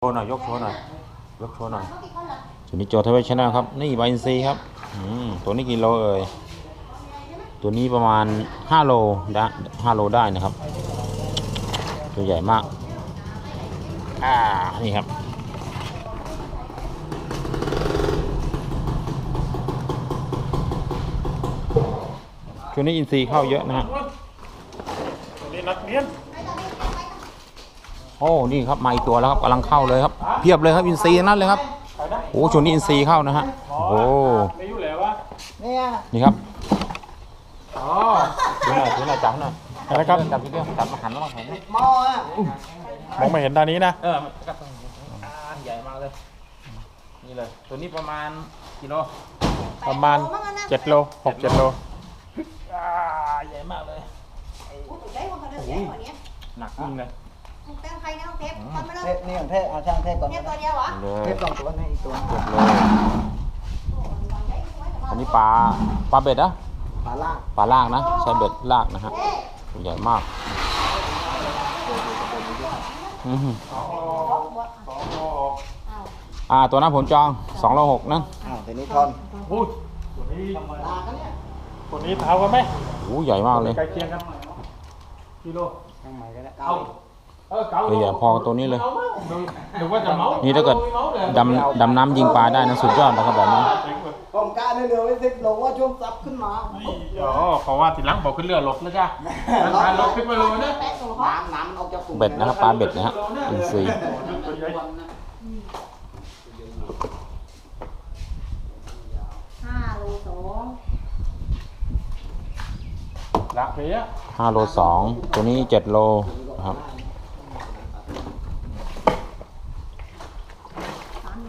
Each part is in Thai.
โชว์หน่อยยกโชว์หน่อยยกโชว์หน่อยส่วนนี้โจทย์ทวีชนะครับ นี่ไบนซีครับอืมตัวนี้กี่โลเอ่ยตัวนี้ประมาณ5โลได้5โลได้นะครับ ตัวใหญ่มากอ่านี่ครับช่วงนี้อินทรีย์เข้าเยอะนะฮะนี่นักเรียน โอ้นี่ครับมาอีกตัวแล้วครับกำลังเข้าเลยครับเพียบเลยครับอินทรีย์ทั้งนั้นเลยครับโอ้ช่วงนี้อินทรีย์เข้านะฮะโอ้ไม่อยู่แล้ววะเนี่ยนี่ครับอ๋อถือหน่อยถือหน่อยจับหน่อยอะไรครับจับที่เรื่องจับมาหันแล้วมาหันหม้ออะมองไม่เห็นด้านนี้นะเออมันก็ต้องอ่าใหญ่มากเลยนี่เลยตัวนี้ประมาณกิโลประมาณเจ็ดโลหกเจ็ดโลอ่าใหญ่มากเลยหนักยิ่งเลย เทปนี่ของเทปเอาช่างเทปก่อนนี่นะเลเทยปสองตัวนี่อีกตัวเก็บเลยอันนี้ปลาปลาเบ็ดนะปลาล่างปลาลากนะใช้เบ็ดลากนะฮะตัวใหญ่มากอื้อหืออ่าตัวนั้นผมจอง2โล6นะอ้าวทีนี้ทอนอุ้ยตัวนี้ปลากันเนี่ยตัวนี้เท้ากันไหมโอ้ใหญ่มากเลยใกล้เคียงกันกิโลช่างใหม่ก็ได้เอาเออเก่า ตัวใหญ่พอกับตัวนี้เลยหรือว่าจะเมานี่ถ้าเกิดดำดำน้ำยิงปลาได้นะสุดยอดนะครับแบบนี้ผมกล้าเหลือไว้สิบโลว่าช่วงซับขึ้นมาอ๋อเขาว่าทีหลังบอกขึ้นเรือหลบแล้วจ้ะการลบขึ้นมาเลยนะน้ำน้ำมันออกจากกลุ่มเบ็ดนะครับปลาเบ็ดนะฮะอินทรีย์ห้าโลสองรักเพี้ยห้าโลสองตัวนี้เจ็ดโลนะครับ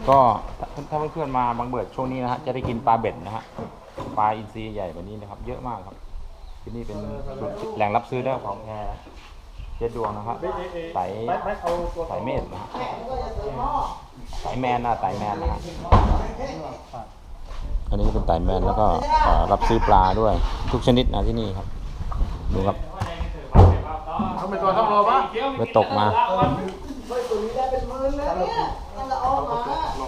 ก็ถ้าเพื่อนๆมาบางเบิดช่วงนี้นะฮะจะได้กินปลาเบ็ดนะฮะปลาอินทรีย์ใหญ่แบบนี้นะครับ เยอะมากครับ ที่นี่เป็นแหล่งรับซื้อได้ของแพรเจ็ดดวงนะครับไตไม่ไม่เอาตัวไตเมธนะฮะไตแมนนะไตแมนนะฮะอันนี้เป็นไตแมนแล้วก็เอ่อรับซื้อปลาด้วย ทุกชนิดนะที่นี่ครับดูครับเขาเป็นตัวท้องโลปะไปตกมาเฮ้ยตัวนี้ได้เป็นหมื่นแล้วเนี่ย เ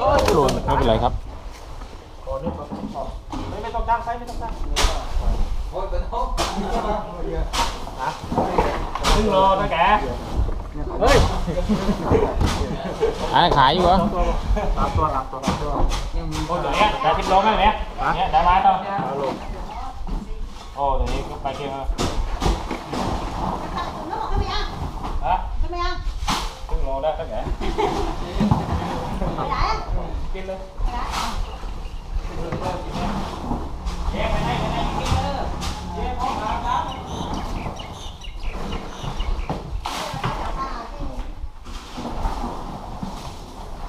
ฮ้ยโดนไม่เป็นไรครับไม่ไม่ต้องตั้งไซไม่ต้องตั้งโอ้ยเป็นห้องครึ่งโลนะแกเฮ้ยอันขายอยู่เหรอสามตัวสามตัวสามตัวโอ้ตัวเนี้ยได้สิบโลไหมเนี่ยเนี่ยได้ไหมต่อโอ้ตัวนี้ไปเคียง ฮะครึ่งโลได้ตั้งแกกินเลย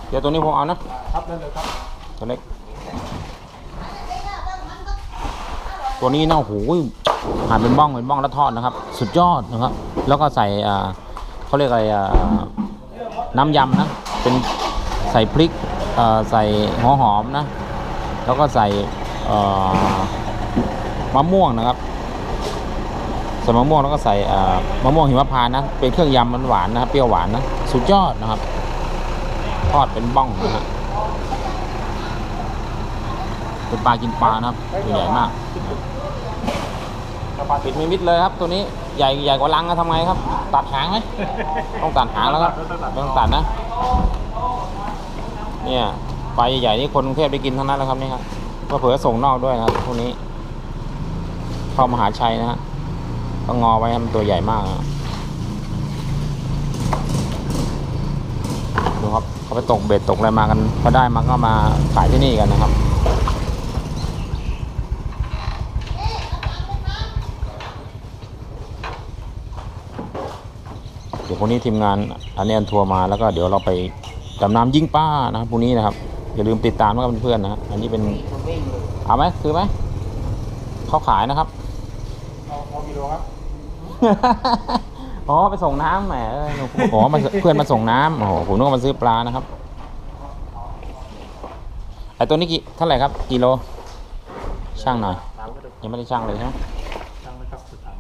เดี๋ยวตัวนี้ผมเอานะครับนั่นเลยครับตัวเล็กตัวนี้นะโอ้โหหั่นเป็นบ้องเป็นบ้องแล้วทอดนะครับ สุดยอดนะครับ แล้วก็ใส่อ่า เขาเรียกอะไรอ่าน้ำยำนะเป็นใส่พริกอ่อใส่หัวหอมนะ แล้วก็ใส่มะม่วงนะครับใส่มะม่วงแล้วก็ใส่มะม่วงหิมพานนะ เป็นเครื่องยำมันหวานนะครับเปรี้ยวหวานนะสุดยอดนะครับทอดเป็นบ้องนะฮะเป็นปลากินปลานะครับตัวใหญ่มาก ปิดไม่มิดเลยครับ ตัวนี้ใหญ่ใหญ่กว่าลังนะทำไงครับ ตัดหางไหมต้องตัดหางแล้วครับไม่ต้องตัดนะ เนี่ยปลาใหญ่ๆนี่คนกรุงเทพได้กินทั้งนั้นแล้วครับนี่ครับก็เผื่อส่งนอกด้วยนะครับพวกนี้เข้ามหาชัยนะฮะต้องงอไว้ให้มันตัวใหญ่มากนะดูครับเขาไปตกเบ็ดตกอะไรมากันพอได้มาก็มาขายที่นี่กันนะครับ ดี๋ยวพรุ่งนี้ทีมงานอันนี้อันทัวร์มาแล้วก็เดี๋ยวเราไปดำน้ำยิงป้านะครับพรุ่งนี้นะครับอย่าลืมติดตามนะครับเพื่อนๆนะฮะอันนี้เป็นเอาไหมซื้อไหมเขาขายนะครับเอาเอากิโลครับอ๋อไปส่งน้ำแหมเอ้ยอ๋อมาเพื่อนมาส่งน้ำโอ้โหผมนึกว่ามาซื้อปลานะครับไอตัวนี้กี่เท่าไหร่ครับกิโลช่างหน่อยสามก็ได้ยังไม่ได้ช่างเลยใช่ไหม ตั้งเลยครับสุดท้าย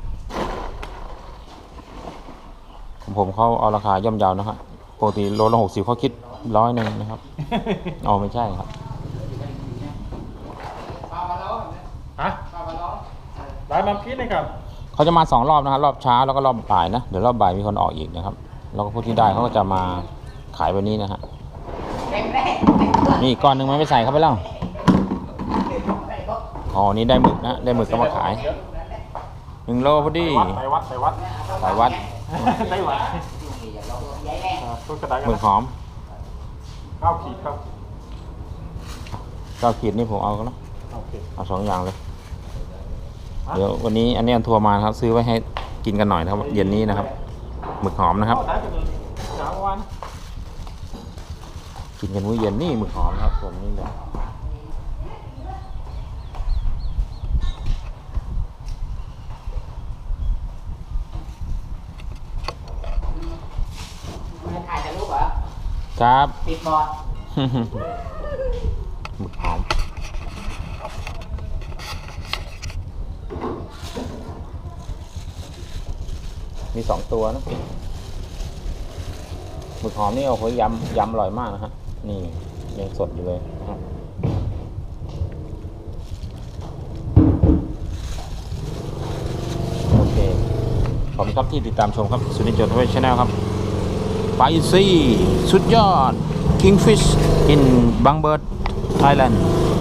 ผมเขาเอาราคาย่อมเยาวนะครับปกติโลละหกสิบเขาคิดร้อยหนึ่งนะครับอ๋อไม่ใช่ครับฮะได้มาคิดนะครับเขาจะมาสองรอบนะครับรอบเช้าแล้วก็รอบบ่ายนะเดี๋ยวรอบบ่ายมีคนออกอีกนะครับ แล้วก็ผู้ที่ได้เขาก็จะมาขายแบบนี้นะฮะนี่ก้อนหนึ่งมันไม่ใส่เข้าไปแล้วอ๋อนี่ได้หมึกนะได้หมึกก็มาขายหนึ่งโลพอดีไปวัดไปวัดสายวัด ไปวัดอ่าต้นกระดาษหมึกหอมเก้าขีดครับเก้าขีดนี่ผมเอาก็แล้วโอเคเอาสองอย่างเลย เดี๋ยววันนี้อันนี้อันทัวร์มาครับ ซื้อไว้ให้กินกันหน่อยนะครับ เย็นนี้นะครับ หมึกหอมนะครับได้เป็นสามวันกินกันมื้อเย็นนี่หมึกหอมนะครับผมนี่เลย ถ่ายแต่รูปเหรอ ครับ ติดบอร์ดหมึกหอมมีสองตัวนะหมึกหอมนี่โอ้โหยำยำอร่อยมากนะฮะ นี่ยังสดอยู่เลยนะฮะโอเค ขอบคุณครับที่ติดตามชมครับสุนิจโจทวีชแนลครับ ไปซีสุดยอด Kingfish in Bangbird Thailand